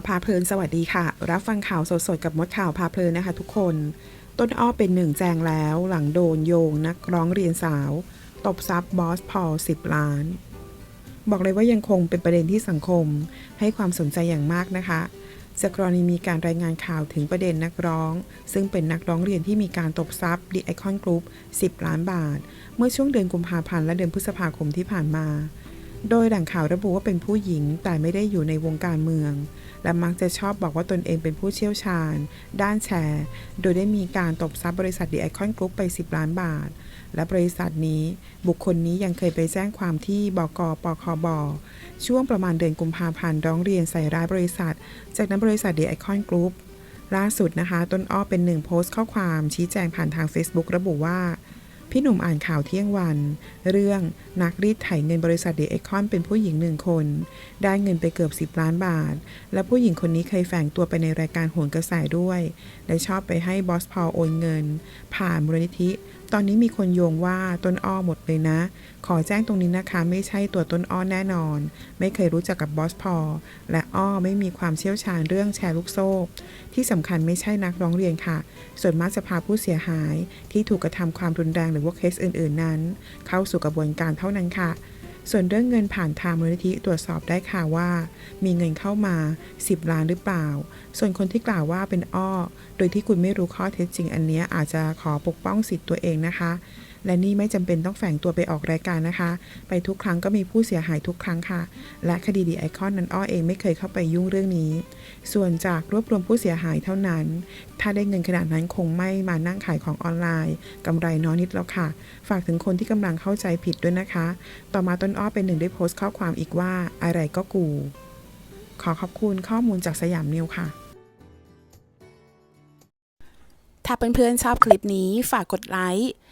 าวพาเพลินสวัสดีค่ะ รับฟังข่าวสดๆ กับมดข่าวพาเพลินนะคะทุกคน ต้นอ้อเป็นหนึ่งแจงแล้วหลังโดนโยงนักร้องเรียนสาว ตบซับบอสพอล10 ล้าน บอกเลยว่ายังคงเป็นประเด็นที่สังคมให้ความสนใจอย่างมากนะคะจากกรณีมีการรายงานข่าวถึงประเด็นนักร้อง ซึ่งเป็นนักร้องเรียนที่มีการตบซับ The Icon Group 10 ล้านบาท เมื่อช่วงเดือนกุมภาพันธ์และเดือนพฤษภาคมที่ผ่านมา โดยแหล่งข่าวระบุว่าเป็นผู้หญิงแต่ไม่ได้อยู่ในวงการเมือง และมักจะชอบบอกว่าตนเองเป็นผู้เชี่ยวชาญ ด้านแชร์ โดยได้มีการตบทรัพย์บริษัท The Icon Group ไป 10 ล้านบาท และบริษัทนี้ บุคคลนี้ยังเคยไปแจ้งความที่บกปคบช่วงประมาณเดือนกุมภาพันธ์ร้องเรียนใส่ร้ายบริษัท จากนั้นบริษัท The Icon Group ล่าสุดนะคะ ต้นอ้อเป็นหนึ่งโพสต์ข้อความชี้แจงผ่านทาง Facebook ระบุว่า พี่หนุ่มอ่านข่าวเที่ยงวัน เรื่องนักรีดไถเงินบริษัทเดอเอคอนเป็นผู้หญิงหนึ่งคน ได้เงินไปเกือบ 10 ล้านบาท และผู้หญิงคนนี้เคยแฝงตัวไปในรายการโหนกระแสด้วย และชอบไปให้บอสพอลโอนเงิน ผ่านมูลนิธิ ตอนนี้มีคนโยงว่าต้นอ้อหมดเลยนะ ขอแจ้งตรงนี้นะคะ ไม่ใช่ตัวต้นอ้อแน่นอน ไม่เคยรู้จักกับบอสพอ และอ้อไม่มีความเชี่ยวชาญเรื่องแชร์ลูกโซ่ ที่สำคัญไม่ใช่นักร้องเรียนค่ะ ส่วนมากจะพาผู้เสียหาย ที่ถูกกระทำความรุนแรงหรือว่าเคสอื่น ๆ นั้น เข้าสู่กระบวนการเท่านั้นค่ะ ส่วนเรื่องเงินผ่านทางมูลนิธิตรวจสอบได้ค่ะว่า มีเงินเข้ามา 10 ล้านหรือเปล่า ส่วนคนที่กล่าวว่าเป็นอ้อ โดยที่คุณไม่รู้ข้อเท็จจริงอันนี้อาจจะขอปกป้องสิทธิ์ตัวเองนะคะ และนี่ไม่จำเป็นต้องแฝงตัวไปออกรายการนะคะ ไปทุกครั้งก็มีผู้เสียหายทุกครั้งค่ะ และคดีดีไอคอนนั้นอ้อเองไม่เคยเข้าไปยุ่งเรื่องนี้ ส่วนจากรวบรวมผู้เสียหายเท่านั้น ถ้าได้เงินขนาดนั้นคงไม่มานั่งขายของออนไลน์กำไรน้อยนิดแล้วค่ะ ฝากถึงคนที่กำลังเข้าใจผิดด้วยนะคะ ต่อมาต้นอ้อเป็นหนึ่งได้โพสต์ข้อความอีกว่าอะไรก็กู ขอขอบคุณข้อมูลจากสยามนิวค่ะถ้าเพื่อนๆชอบคลิปนี้ฝากกดไลค์